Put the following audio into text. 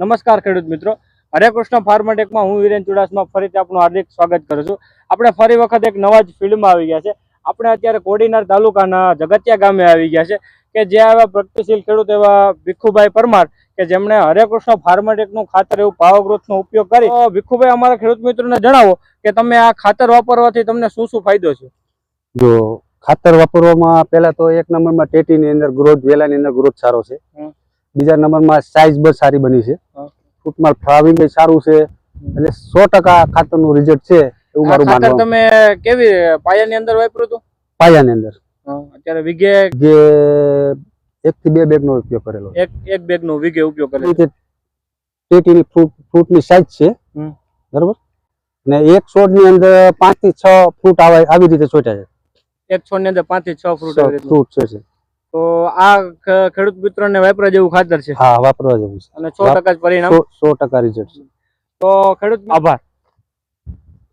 નમસ્કાર ખેડૂત મિત્રો. હરે કૃષ્ણ ફાર્મટેકમાં હું વિરેન ચુડાસમાં ફરીથી આપનું હાર્દિક સ્વાગત કરું છું. આપણે ફરી વખત એક નવા જ ફિલ્ડમાં આવી ગયા છે. આપણે અત્યારે કોડીનાર તાલુકાના જગતિયા ગામે આવી ગયા છે કે જે એવા પ્રગતિશીલ ખેડૂત એવા ભીખુભાઈ પરમાર કે જેમણે હરે કૃષ્ણ ફાર્મટેકનું ખાતર એવું પાવરગ્રોથનો ઉપયોગ કરી. ભીખુભાઈ અમારા ખેડૂત મિત્રોને જણાવો કે તમે આ ખાતર વાપરવાથી તમને શું શું ફાયદો છે? જો ખાતર વાપરવામાં પહેલા તો એક નંબરમાં ટેટીની અંદર ગ્રોથ વેલાની અંદર ગ્રોથ સારો છે. બીજા નંબરમાં સાઇઝ બસ સારી બની છે. હા. ફાવી ગઈ સારું છે. એટલે સો ટકા ખાતરનું રિઝલ્ટ છે એવું મારું માનવું તમે કેવી પાયાની અંદર વાપર્યું હતું? પાયાની અંદર. અત્યારે વિગે જે એક થી બે બેગનો ઉપયોગ કરેલો. એક એક બેગનું વીઘે ઉપયોગ એ કરે ફ્રૂટ ફ્રૂટની સાઇઝ છે. બરોબર? ને એક છોડની અંદર પાંચથી છ ફ્રૂટ આવે આવી રીતે ચોટ્યા એક છોડની અંદર પાંચથી છ ફ્રૂટ ફ્રૂટ છે છે. તો આ ખેડૂત મિત્રોને વાપરા જેવું ખાતર છે? હા વાપરવા જેવું છે. અને સો ટકા પરિણામ? સો ટકા રિઝલ્ટ છે. તો ખેડૂત આભાર.